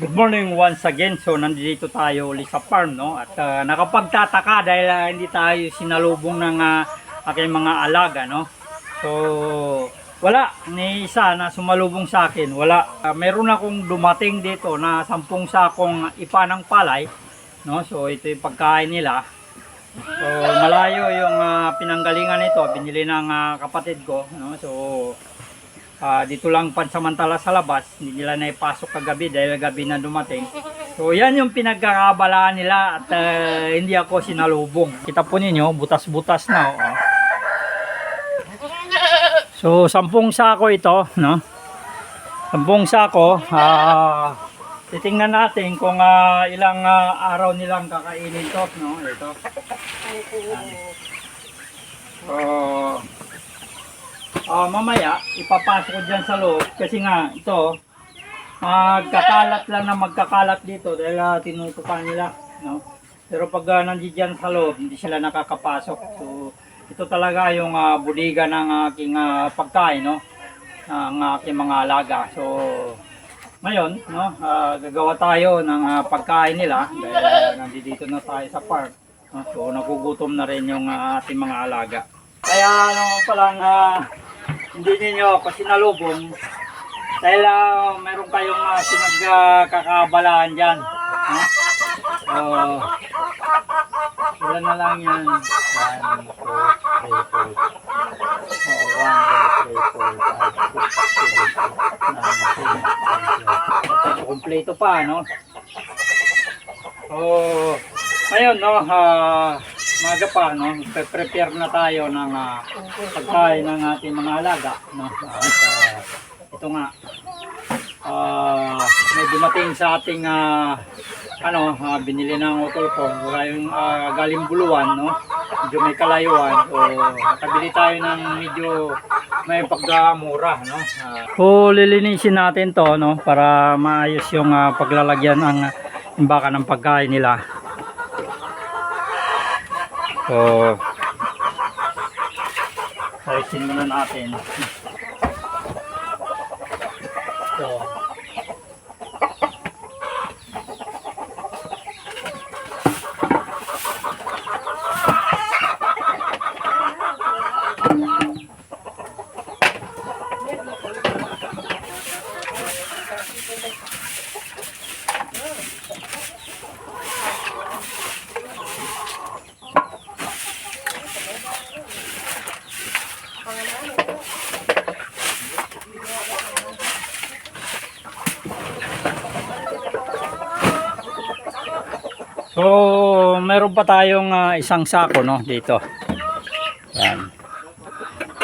Good morning once again. So nandito tayo ulit sa farm no at ah, nakapagtataka dahil ah, hindi tayo sinalubong ng ah, aking mga alaga no. So wala ni isa na sumalubong sa akin. Wala. Ah, meron akong dumating dito na sampung sakong ipa ng palay no. So ito yung pagkain nila. So malayo yung ah, pinanggalingan nito, binili ng ah, kapatid ko no. So Ah, dito lang pansamantala sa labas, hindi nila naipasok kagabi dahil gabi na dumating. So yan yung pinagkakabalaan nila at ah, hindi ako sinalubong. Kita po ninyo, butas-butas na. Oh. So sampung sako ito, no? Sampung sako, ah titingnan natin kung ah, ilang ah, araw nilang kakainin to, no? Ito. So, Ah, mamaya ipapasok ko diyan sa loob kasi nga ito magkakalat lang na magkakalat dito dahil uh, tinutukan nila, no? Pero pag uh, nandiyan sa loob, hindi sila nakakapasok. So ito talaga yung uh, budiga ng aking ah, pagkain, no? Ang aking mga alaga. So ngayon, no, ah, gagawa tayo ng ah, pagkain nila dahil uh, nandito na tayo sa park. No? So nagugutom na rin yung ah, ating mga alaga. Kaya ano palang ah, hindi ninyo ako sinalubong dahil ah, meron kayong uh, pinagkakabalaan dyan. Ha? Oh, ilan na lang yan? 1, 2, 3, 4. Oh, 1, 2, 3, 4, 5, 6, 7, 8, 9, 10, 11. Kompleto pa, no? Oh, ngayon, no, ah, maga pa, no, prepare na tayo ng ah, pagkain ng ating mga alaga, no? At, ah, ito nga, ah, may dumating sa ating, ah, ano, ah, binili ng utol ko, yung ah, galing buluan, no? Medyo may kalayuan, so nakabili tayo ng medyo may pagkamura, no? Ah, so, lilinisin natin to, no, para maayos yung ah, paglalagyan ng imbaka ng pagkain nila. So, ayusin muna natin. So, So, meron pa tayong ah, isang sako no dito. Yan.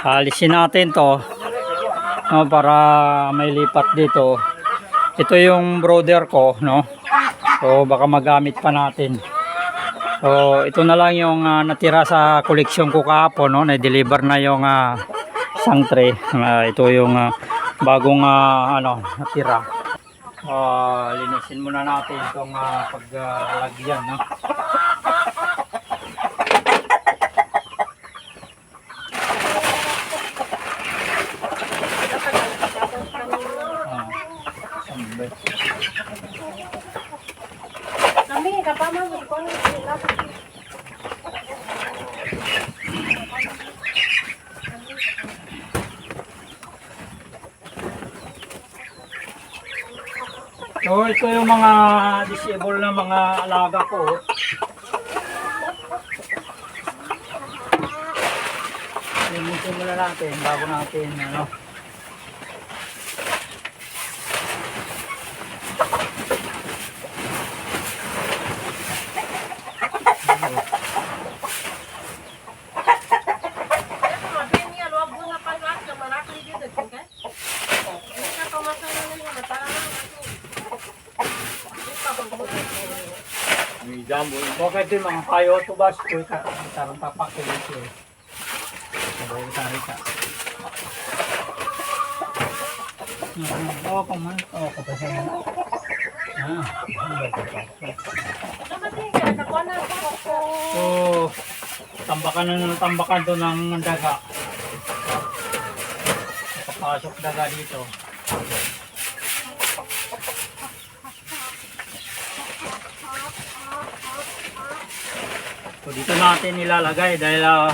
Alisin natin 'to no, para may lipat dito. Ito yung brother ko no. So, baka magamit pa natin. So, ito na lang yung ah, natira sa koleksyon ko kahapon no, na-deliver na yung ah, isang tray. Ah, ito yung ah, bagong ah, ano, natira. Ah, linisin muna natin itong uh, paglalagyan, no? Ah, sambe. Kami, kapama mo ko So, ito yung mga disable na mga alaga ko. Linisin muna natin bago natin, ano, may jumbo. Okay, yung mga kayo to bas ko, tarang tapak ko dito. Sabay tari ka. Oo, kuman. Oo, kapasya mo. Ah, ano ba ito pa? So, tambakan na tambakan to ng daga. Papasok daga dito. So dito natin ilalagay dahil ah,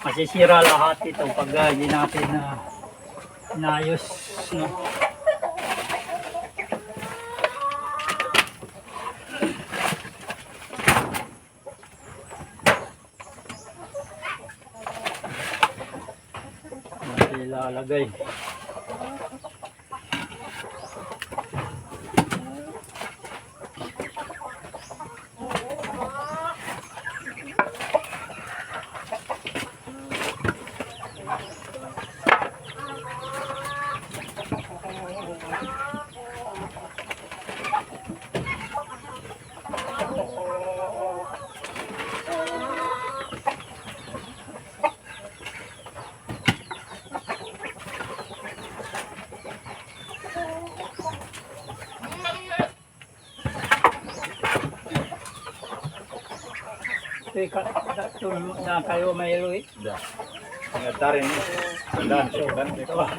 masisira lahat ito pag ah, hindi natin na inayos. No? Ilalagay. Okay, ka, da, tul- na kayo may luwi. Ya. Ngatarin ni. Dan, dan. Ito ba?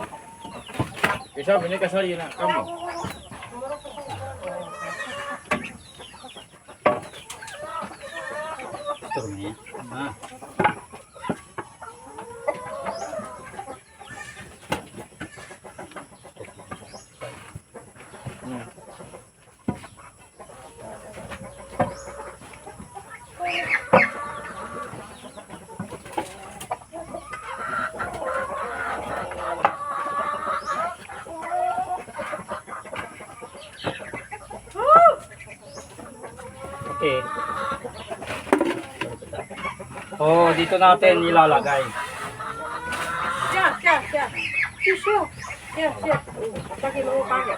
Kisah ini kasih nak kamu. Ito na yan. Ah. Okay. Oh, dito natin ilalagay. Siya, siya, siya. Siya, siya. Siya, siya. Pakai mau pakai.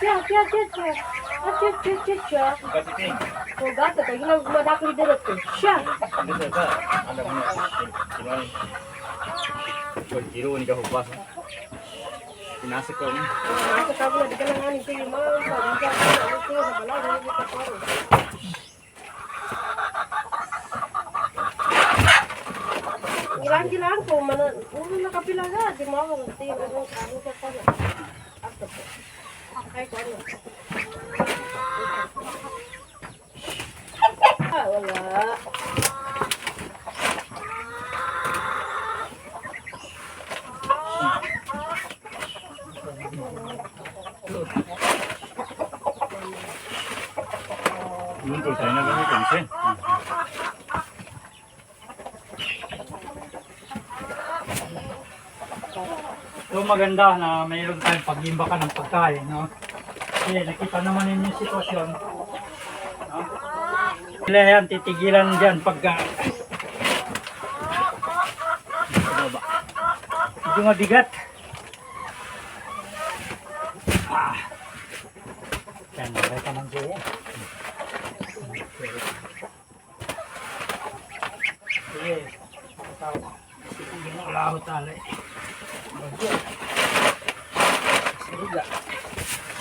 Siya, siya, siya, siya. Ah, siya, siya, siya, siya. Kasih ni. Oh, gata. Kaya gila madakli eh. Gimana? Kau jiru ni kau pas. Pinasok ko. Nasa tabo na di ka lang ani. Sige, mga. Hindi ka. Hindi ka. Wala. Hindi ka. Gilang-gilang ko, mana, ulo nakapila ka, di mo ako, tingin ano, ano ka pa na. Ako po. Ay, ko ano. Ah, wala. Muncul saya nak kami kunci. Maganda na mayroon tayong pag-imba ka ng pagkain, no? Kasi nakita naman ninyo yung sitwasyon. No? Sila titigilan dyan pagka... Ba? Medyo mabigat. Ah. Yan, meron ka ng siya. Sige. Sige, wala ako talay. Siriga.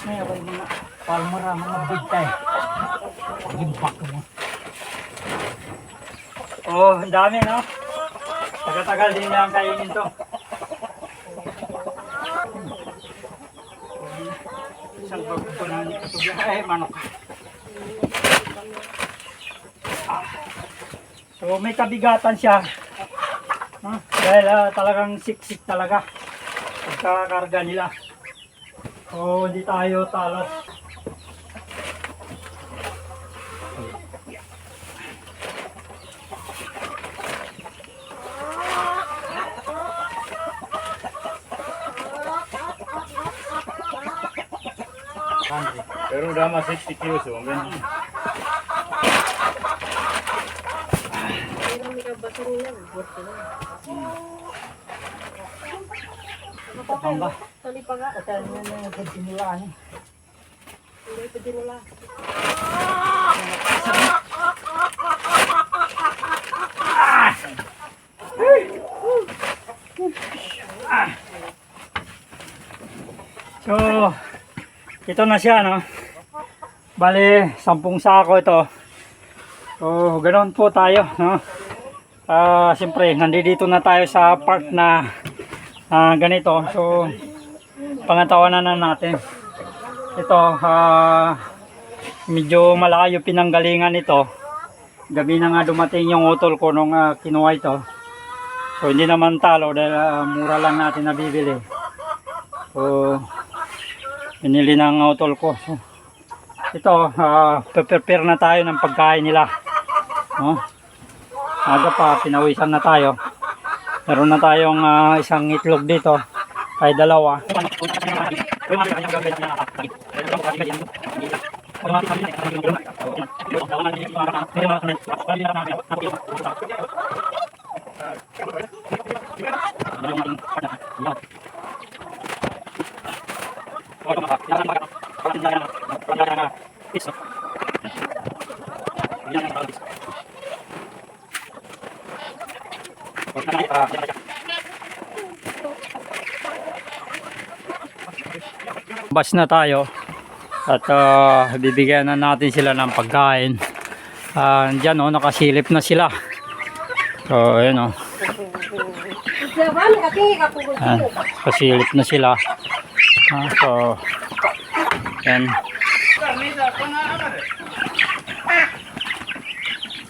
May mga palmara, mga big mo. Oh, ang dami, no? Tagal-tagal din lang kainin to. Isang bago ko na. Ay, manok. Ah. So, may kabigatan siya. No? Dahil ah, talagang siksik talaga pagkakarga nila. So, hindi tayo talo. Country. Pero udah mah 60 kilo sih, Bang. Hindi namin kabasa nila. Buat ko lang. Kapang ba? Tali pa nga. Kasi ano na yung pagsimulaan eh. Hindi pa din nila. So, ito na siya, no? Bale, sampung sako ito. So, ganoon po tayo, no? Ah, siyempre, nandito na tayo sa park na ah, ganito. So, pangatawanan na natin. Ito, ah, medyo malayo pinanggalingan ito. gabi na nga dumating yung utol ko nung ah, kinuha ito. So hindi naman talo dahil ah, mura lang natin nabibili. So pinili ng utol ko. So, ito, ah, prepare na tayo ng pagkain nila. No? Aga pa, pinawisan na tayo. Meron na tayong ah, isang itlog dito. Ay dalawa. Bas na tayo at ah, bibigyan na natin sila ng pagkain. Ah, Diyan oh, nakasilip na sila. So, ayun oh. Po. Ah, kasilip na sila. Ah, so, yan.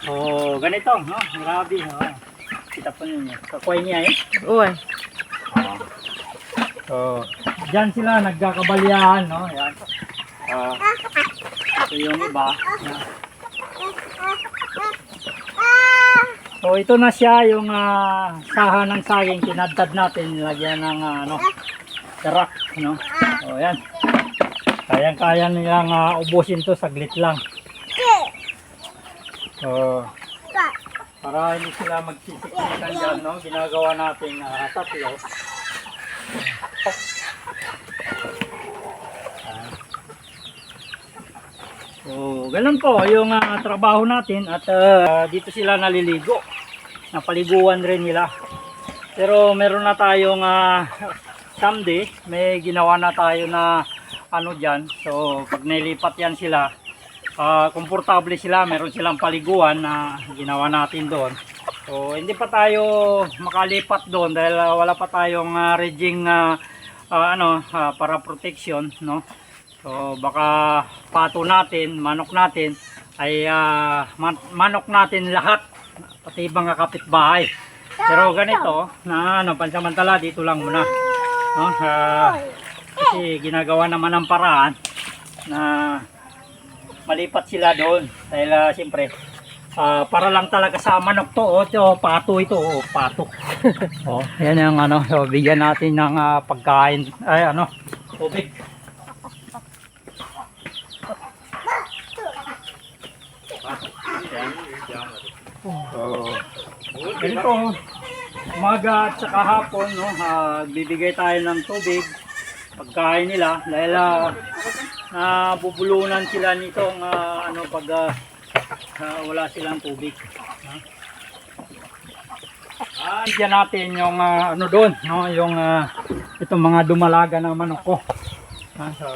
Oh, ganito, no? Grabe, oh. Po ninyo. Kakuha niya eh. Uy. So, dyan sila nagkakabalian, no? Yan. Ah, ito yung iba. Yan. So, ito na siya yung ah, saha ng saging. Kinadtad natin. Nilagyan ng ah, ano, darak, no? So, yan. Kayang-kaya nilang ah, ubusin to saglit lang. So, para hindi sila magsisiksikan dyan, no? Ginagawa natin ah, tatlo. So, ganun po yung ah, trabaho natin at ah, dito sila naliligo. Napaliguan rin nila. Pero meron na tayong uh, someday, may ginawa na tayo na ano dyan. So, pag nilipat yan sila, ah, komportable sila, meron silang paliguan na ginawa natin doon. So, hindi pa tayo makalipat doon dahil ah, wala pa tayong uh, rigging ah, ah, ano, ah, para protection, no? So baka pato natin, manok natin ay ah, man- manok natin lahat pati mga kapitbahay. Pero ganito na ano pansamantala dito lang muna. No? Ah, kasi ginagawa naman ng paraan na malipat sila doon. Dahil ah, siyempre ah, para lang talaga sa manok to, oh, ito, pato ito, oh, pato. oh, yan yung ano, so bigyan natin ng ah, pagkain, ay ano, tubig. So, ganito, umaga at saka hapon, no, ah, bibigay tayo ng tubig, pagkain nila, dahil ah, nabubulunan sila nitong ah, ano, pag ah, wala silang tubig. Ha? Ah, bigyan natin yung ah, ano doon, no, yung ah, itong mga dumalaga na manok ko. Ah, so,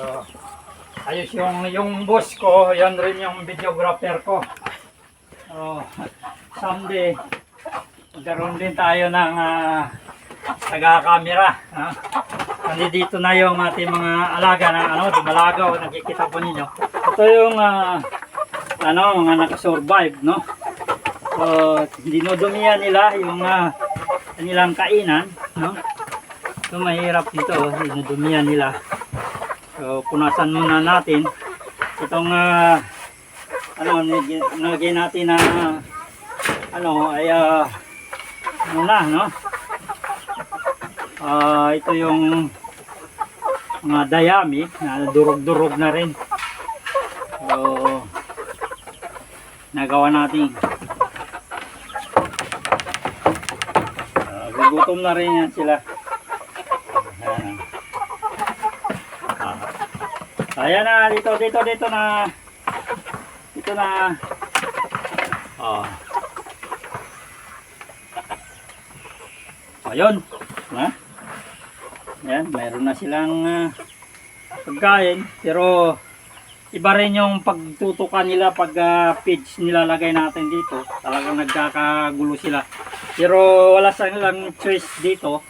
ayos yung yung boss ko, yan rin yung videographer ko. So, someday magkaroon din tayo ng uh, taga-camera. Ha? Nandito na yung ating mga alaga na ano, dumalaga o nakikita po ninyo. Ito yung ah, ano, mga nakasurvive, no? So, dinudumihan nila yung ah, kanilang kainan, no? So, mahirap dito, oh, nila. So, punasan muna natin itong ah, ano, nilagyan natin na ano, ay ah, ano na, no? Ah, ito yung mga dayami na durog-durog na rin. So, nagawa natin. Ah, gugutom na rin yan sila. Ayan. Ah. Ayan na, dito, dito, dito na. Dito na. Oh. Ayun. Ha? Ayan, mayroon na silang ah, pagkain. Pero iba rin yung pagtutukan nila pag uh, page nilalagay natin dito. Talagang nagkakagulo sila. Pero wala silang choice dito.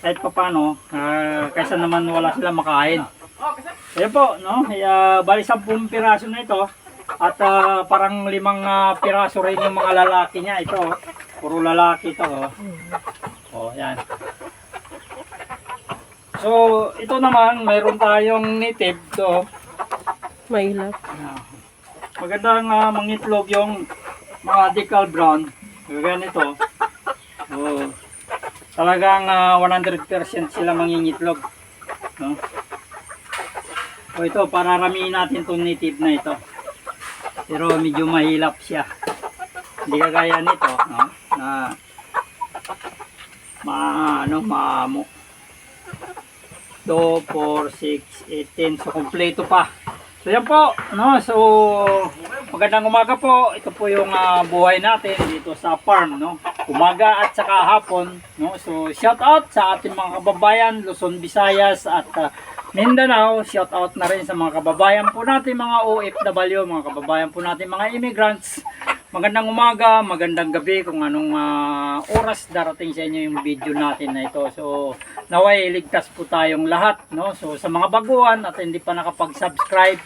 Kahit pa paano, ah, kaysa naman wala silang makain. Ayan po, no? Kaya bali 10 piraso na ito. At ah, parang limang ah, piraso rin yung mga lalaki niya. Ito, puro lalaki ito. Oh. oh, yan. So, ito naman, mayroon tayong native to. Mailap. Ah, Magandang uh, mangitlog yung mga decal brown. Ganito. Oh. Talagang ah, 100% sila mangingitlog. No? So ito, pararamihin natin itong native na ito. Pero medyo mahilap siya. Hindi kagaya nito, no? Na ma ano, maamo. 2, 4, 6, 18. So, kompleto pa. So, yan po. No? So, magandang umaga po. Ito po yung ah, buhay natin dito sa farm. No? Umaga at saka hapon. No? So, shout out sa ating mga kababayan, Luzon, Visayas at ah, Mindanao. Shout out na rin sa mga kababayan po natin, mga OFW, mga kababayan po natin, mga immigrants. Magandang umaga, magandang gabi kung anong ah, oras darating sa inyo yung video natin na ito. So, naway ligtas po tayong lahat, no? So, sa mga baguhan at hindi pa nakapag-subscribe,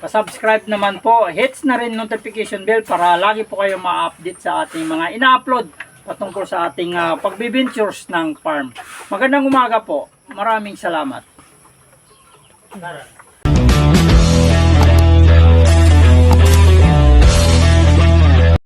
pa-subscribe naman po. Hits na rin notification bell para lagi po kayo ma-update sa ating mga ina-upload patungkol sa ating uh, pagbibintures ng farm. Magandang umaga po. Maraming salamat.